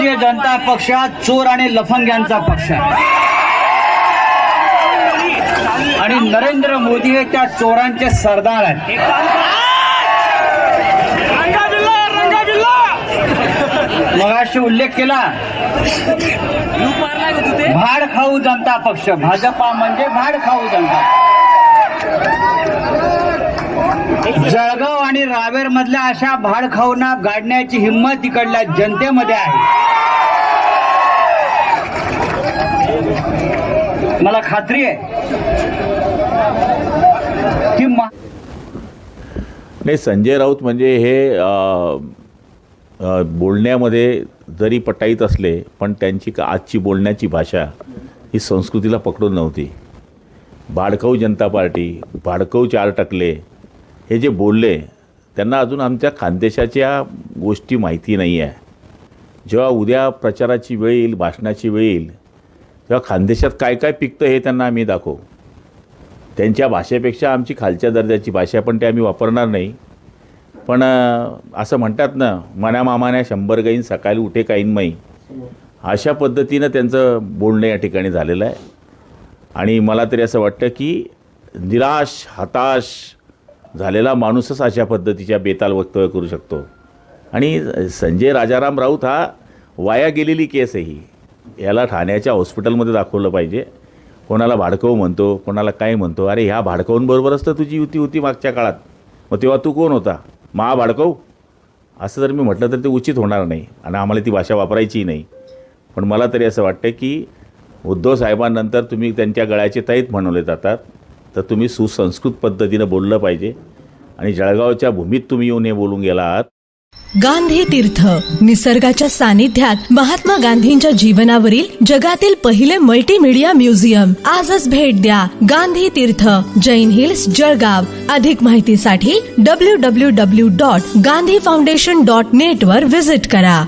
भारतीय जनता पक्ष हा चोर आणि लफंग्यांचा पक्ष आहे. आणि नरेंद्र मोदी हे त्या चोरांचे सरदार आहेत. मगाशी उल्लेख केला भाड खाऊ जनता पक्ष. भाजपा म्हणजे भाड खाऊ जनता आणि रावेर मधल्या अशा भाडखावना गाडण्याची हिंमत इकडल्या जनतेमध्ये आहे. मला खात्री आहे. की नाही संजय राऊत म्हणजे हे बोलण्यामध्ये जरी पटाईत असले पण त्यांची का- आजची बोलण्याची भाषा ही संस्कृतीला पकडून नव्हती. भाडकऊ जनता पार्टी भाडकऊ चार टकले हे जे बोलले त्यांना अजून आमच्या खानदेशाच्या गोष्टी माहिती नाही आहे जेव्हा उद्या प्रचाराची वेळ येईल भाषणाची वेळ येईल तेव्हा खानदेशात काय काय पिकतं हे त्यांना आम्ही दाखवू. त्यांच्या भाषेपेक्षा आमची खालच्या दर्जाची भाषा पण ते आम्ही वापरणार नाही. पण असं म्हणतात ना मना मामाने शंभर गाईन सकाळी उठे काईन माई. अशा पद्धतीनं त्यांचं बोलणं या ठिकाणी झालेलं आहे. आणि मला तरी असं वाटतं की निराश हताश झालेला माणूसच अशा पद्धतीच्या बेताल वक्तव्य करू शकतो. आणि संजय राजाराम राऊत हा वाया गेलेली केस आहे ही. याला ठाण्याच्या हॉस्पिटलमध्ये दाखवलं पाहिजे. कोणाला भाडकव म्हणतो कोणाला काय म्हणतो अरे ह्या भाडकवूंबरोबरच तर तुझी युती होती मागच्या काळात. मग तेव्हा तू कोण होता? महा भाडकव? असं जर मी म्हटलं तर ते उचित होणार नाही आणि आम्हाला ती भाषा वापरायची नाही. पण मला तरी असं वाटतं की उद्धव साहेबांनंतर तुम्ही त्यांच्या गळ्याचे तैत म्हणवले जातात. तर तुम्ही सुसंस्कृत पद्धतीनं बोललं पाहिजे. आणि जळगावच्या भूमीत तुम्ही येऊन हे बोलून गेला आहात गांधी तीर्थ निसर्गाच्या सानिध्यात महात्मा गांधींच्या जीवनावरील जगातील पहिले मल्टीमीडिया म्युझियम आजच भेट द्या गांधी तीर्थ जैन हिल्स जळगाव. अधिक माहितीसाठी W W W dot Gandhi foundation dot net वर विजिट करा.